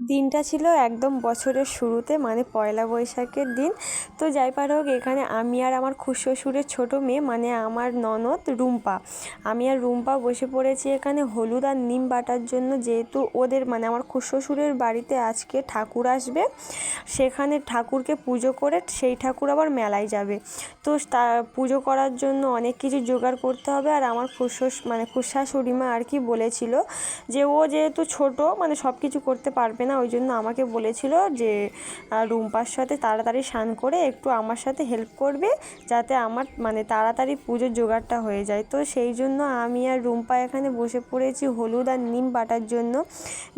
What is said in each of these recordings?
দিনটা ছিল একদম বছরের শুরুতে মানে পয়লা বৈশাখের দিন। তো যাই পার হোক, এখানে আমি আর আমার খুশ্বশুরের ছোটো মেয়ে মানে আমার ননদ রুম্পা। আমি আর রুম্পা বসে পড়েছি এখানে হলুদ আর নিম বাটার জন্য, যেহেতু ওদের মানে আমার খুশ্বশুরের বাড়িতে আজকে ঠাকুর আসবে। সেখানে ঠাকুরকে পুজো করে সেই ঠাকুর আবার মেলায় যাবে। তো তা, পুজো করার জন্য অনেক কিছু জোগাড় করতে হবে। আর আমার খুশ্বস মানে খুশাশুড়িমা আর কি বলেছিল যে, ও যেহেতু ছোট মানে সব কিছু করতে পারবে না, ওই জন্য আমাকে বলেছিল যে রুম্পার সাথে তাড়াতাড়ি স্নান করে একটু আমার সাথে হেল্প করবে, যাতে আমার মানে তাড়াতাড়ি পুজোর জোগাড়টা হয়ে যায়। তো সেই জন্য আমি আর রুম্পা এখানে বসে পড়েছি হলুদ আর নিম বাটার জন্য।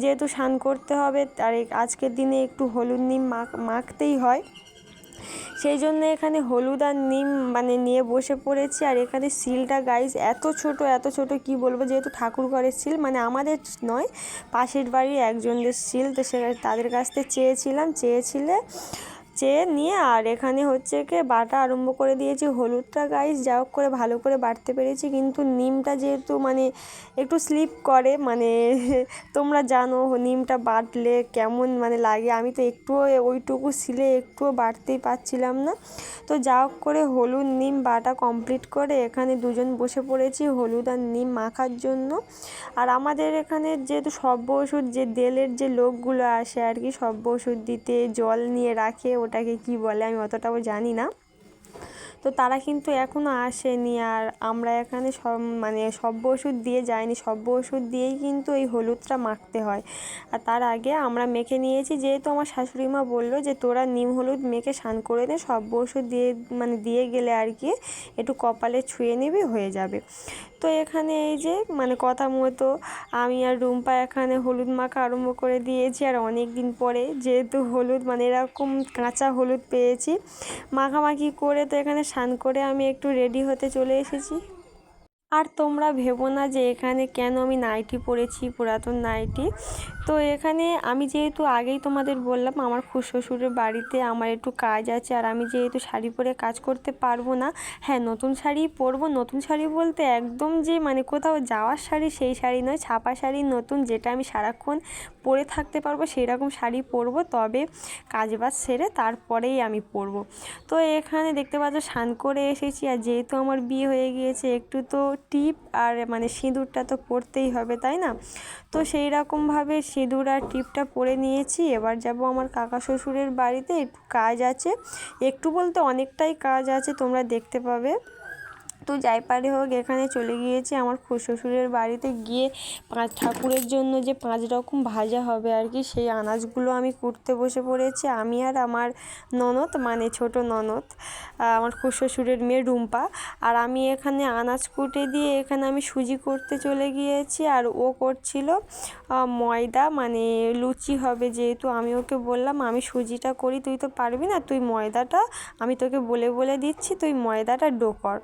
যেহেতু স্নান করতে হবে, আর আজকের দিনে একটু হলুদ নিম মাখ, মাখতেই হয়। সেই জন্য এখানে হলুদ আর নিম মানে নিয়ে বসে পড়েছি। আর এখানে সিলটা গাইজ এত ছোট এত ছোট কি বলব? যেহেতু ঠাকুর ঘরের সিল মানে আমাদের নয়, পাশের বাড়ির একজনদের সিল, তো সে তাদের কাছ থেকে চেয়েছিলাম, চেয়েছিলে চেয়ে নিয়ে, আর এখানে হচ্ছে কি বাটা আরম্ভ করে দিয়েছি, হলুদটা গাইস যা হোক করে ভালো করে বাটতে পেরেছি। কিন্তু নিমটা যেহেতু মানে একটু স্লিপ করে মানে তোমরা জানো নিমটা বাটলে কেমন মানে লাগে। আমি তো একটুও ওইটুকু সিলে একটুও বাটতেই পারছিলাম না। তো যা হোক করে হলুদ নিম বাটা কমপ্লিট করে এখানে দুজন বসে পড়েছি হলুদ আর নিম মাখার জন্য। আর আমাদের এখানে যেহেতু সব্য ওষুধ যে দেলের যে লোকগুলো আসে আর কি সব্য ওষুধ দিতে, জল নিয়ে রাখে ওটাকে কি বলে আমি অতটাও জানি না তো তারা কিন্তু এখনও আসেনি আর আমরা এখানে সব মানে সব্য ওষুধ দিয়ে যাইনি সব্য ওষুধ দিয়েই কিন্তু এই হলুদটা মাখতে হয়। আর তার আগে আমরা মেখে নিয়েছি, যেহেতু আমার শাশুড়ি মা বলল যে তোরা নিম হলুদ মেখে স্নান করে নে সব্য ওষুধ দিয়ে মানে দিয়ে গেলে আর কি একটু কপালে ছুঁয়ে নিবি, হয়ে যাবে। তো এখানে এই যে মানে কথা মতো আমি আর রুম্পা এখানে হলুদ মাখা আরম্ভ করে দিয়েছি আর অনেক দিন পরে যেহেতু হলুদ মানে এরকম কাঁচা হলুদ পেয়েছি, মাখামাখি করে তো এখানে স্নান করে আমি একটু রেডি হতে চলে এসেছি। আর তোমরা ভেবো না যে এখানে কেন আমি নাইটি পরেছি, পুরাতন নাইটি। তো এখানে আমি যেহেতু আগেই তোমাদের বললাম, আমার শ্বশুরের বাড়িতে আমার একটু কাজ আছে আর আমি যেহেতু শাড়ি পরে কাজ করতে পারব না হ্যাঁ নতুন শাড়ি পরবো, নতুন শাড়ি বলতে একদম যে মানে কোথাও যাওয়ার শাড়ি সেই শাড়ি নয়, ছাপা শাড়ি নতুন যেটা আমি সারাক্ষণ পরে থাকতে পারব সেই রকম শাড়ি পরবো, তবে কাজ বাজ সেরে তারপরেই আমি পরবো। তো এখানে দেখতে পাচ্ছ স্নান করে এসেছি, আর যেহেতু আমার বিয়ে হয়ে গিয়েছে, একটু তো টিপ আর মানে সিঁদুরটা তো পরতেই হবে, তাই না? তো সেই রকমভাবে সিঁদুর আর টিপটা পরে নিয়েছি, এবার যাব আমার কাকা শ্বশুরের বাড়িতে, একটু কাজ আছে। একটু বলতে অনেকটাই কাজ আছে, তোমরা দেখতে পাবে। তো যাই পারে হোক, এখানে চলে গিয়েছি আমার শ্বশুরের বাড়িতে। গিয়ে পাঁচ ঠাকুরের জন্য যে পাঁচ রকম ভাজা হবে আর কি, সেই আনাজগুলো আমি কুটতে বসে পড়েছি। আমি আর আমার ননদ মানে ছোট ননদ আমার শ্বশুরের মেয়ে রুম্পা, আর আমি এখানে আনাজ কুটে দিয়ে এখানে আমি সুজি করতে চলে গিয়েছি। আর ও করছিল ময়দা মানে লুচি হবে যেহেতু আমি ওকে বললাম, আমি সুজিটা করি, তুই তো পারবি না, তুই ময়দাটা, আমি তোকে বলে বলে দিচ্ছি, তুই ময়দাটা ডো কর।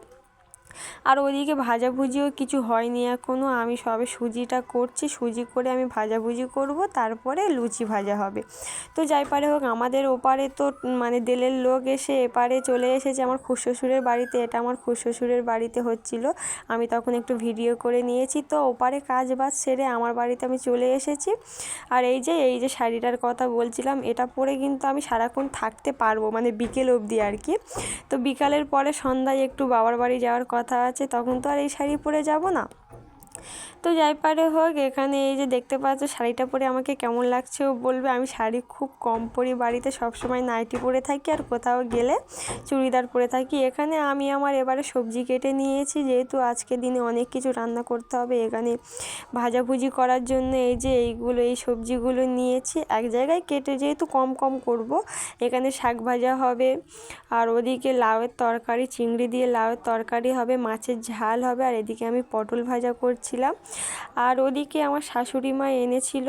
আর ওদিকে ভাজাভুজিও কিছু হয়নি এখনও আমি সবে সুজিটা করছি, সুজি করে আমি ভাজাভুজি করব, তারপরে লুচি ভাজা হবে। তো যাই পারে হোক, আমাদের ওপারে তো মানে দেলের লোক এসে এপারে চলে এসেছে আমার খুশ্বশুরের বাড়িতে। এটা আমার খুশ্বশুরের বাড়িতে হচ্ছিল। আমি তখন একটু ভিডিও করে নিয়েছি। তো ওপারে কাজ বাজ সেরে আমার বাড়িতে আমি চলে এসেছি। আর এই যে এই যে শাড়িটার কথা বলছিলাম, এটা পরে কিন্তু আমি সারাক্ষণ থাকতে পারব মানে বিকেল অবধি আর কি। তো বিকালের পরে সন্ধ্যায় একটু বাবার বাড়ি যাওয়ার কথা কথা আছে তখন তো আর এই শাড়ি পরে যাব না। তো যাই পারে হোক, এখানে এই যে দেখতে পাচ্ছ শাড়িটা পরে আমাকে কেমন লাগছে ও বলবে। আমি শাড়ি খুব কম পরি বাড়িতে, সবসময় নাইটি পরে থাকি আর কোথাও গেলে চুড়িদার পরে থাকি। এখানে আমি আমার এবারে সবজি কেটে নিয়েছি, যেহেতু আজকে দিনে অনেক কিছু রান্না করতে হবে, এখানে ভাজাভুজি করার জন্য এই যে এইগুলো, এই সবজিগুলো নিয়েছি। এক জায়গায় কেটে যেহেতু কম কম করব, এখানে শাক ভাজা হবে, আর ওদিকে লাউয়ের তরকারি, চিংড়ি দিয়ে লাউয়ের তরকারি হবে, মাছের ঝাল হবে, আর এদিকে আমি পটল ভাজা করছিলাম আর ওদিকে আমার শাশুড়ি মা এনেছিল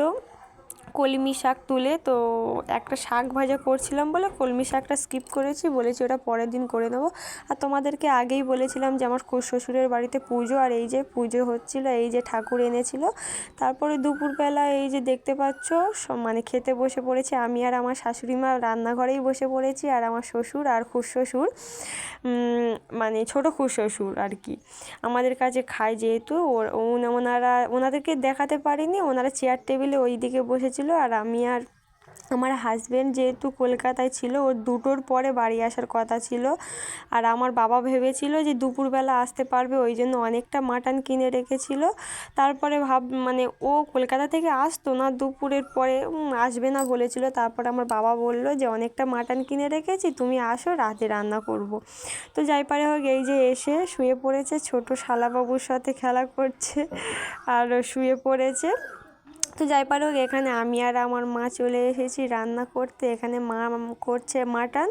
কলমি শাক তুলে, তো একটা শাক ভাজা করছিলাম বলে কলমি শাকটা স্কিপ করেছি, বলেছি ওটা পরের দিন করে নেব আর তোমাদেরকে আগেই বলেছিলাম যে আমার শ্বশুরের বাড়িতে পুজো, আর এই যে পুজো হচ্ছিল, এই যে ঠাকুর এনেছিল। তারপরে দুপুরবেলা এই যে দেখতে পাচ্ছ মানে খেতে বসে পড়েছে আমি আর আমার শাশুড়ি মা, রান্নাঘরেই বসে পড়েছি আর আমার শ্বশুর আর শ্বশুর। মানে ছোটো শ্বশুর আর কি। আমাদের কাছে খায় যেহেতু ওনারা ওনাদেরকে দেখাতে পারিনি, ওনারা চেয়ার টেবিলে ওই দিকে বসেছিল। আর আমি আর আমার হাজবেন্ড যেহেতু কলকাতায় ছিল, ওর দুটোর পরে বাড়ি আসার কথা ছিল। আর আমার বাবা ভেবেছিল যে দুপুরবেলা আসতে পারবে, ওই জন্য অনেকটা মাটন কিনে রেখেছিল। তারপরে ভাব মানে ও কলকাতা থেকে আসতো না, দুপুরের পরে আসবে না বলেছিল। তারপরে আমার বাবা বলল যে, অনেকটা মাটন কিনে রেখেছি, তুমি আসো, রাতে রান্না করব। তো যাই পারে হোক, এই যে এসে শুয়ে পড়েছে, ছোট শালাবাবুর সাথে খেলা করছে, আর শুয়ে পড়েছে। তো যাই পারো এখানে আমি আর আমার মা চলে এসেছি রান্না করতে। এখানে মা করছে মাটন।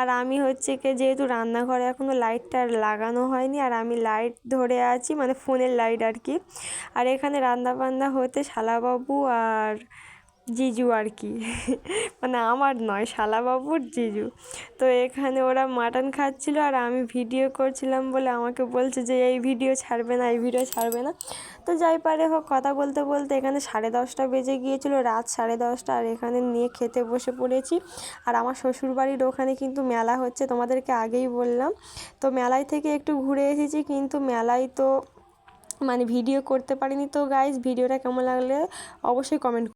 আর আমি হচ্ছে কি, যেহেতু রান্নাঘরে এখনও লাইটটা লাগানো হয়নি, আর আমি লাইট ধরে আছি মানে ফোনের লাইট আর কি। আর এখানে রান্না বান্না হতে শালাবাবু আর জিজু আর কি। মানে আমার নয়, শালাবাবুর জিজু। তো এখানে ওরা মাটন খাচ্ছিল আর আমি ভিডিও করছিলাম বলে আমাকে বলছে যে, এই ভিডিও ছাড়বে না, এই ভিডিও ছাড়বে না। তো যাই পারে হোক, কথা বলতে বলতে এখানে সাড়ে দশটা বেজে গিয়েছিল, রাত সাড়ে দশটা আর এখানে নিয়ে খেতে বসে পড়েছি। আর আমার শ্বশুরবাড়ির ওখানে কিন্তু মেলা হচ্ছে, তোমাদেরকে আগেই বললাম। তো মেলায় থেকে একটু ঘুরে এসেছি, কিন্তু মেলায় তো মানে ভিডিও করতে পারিনি। তো গাইজ ভিডিওটা কেমন লাগলে অবশ্যই কমেন্ট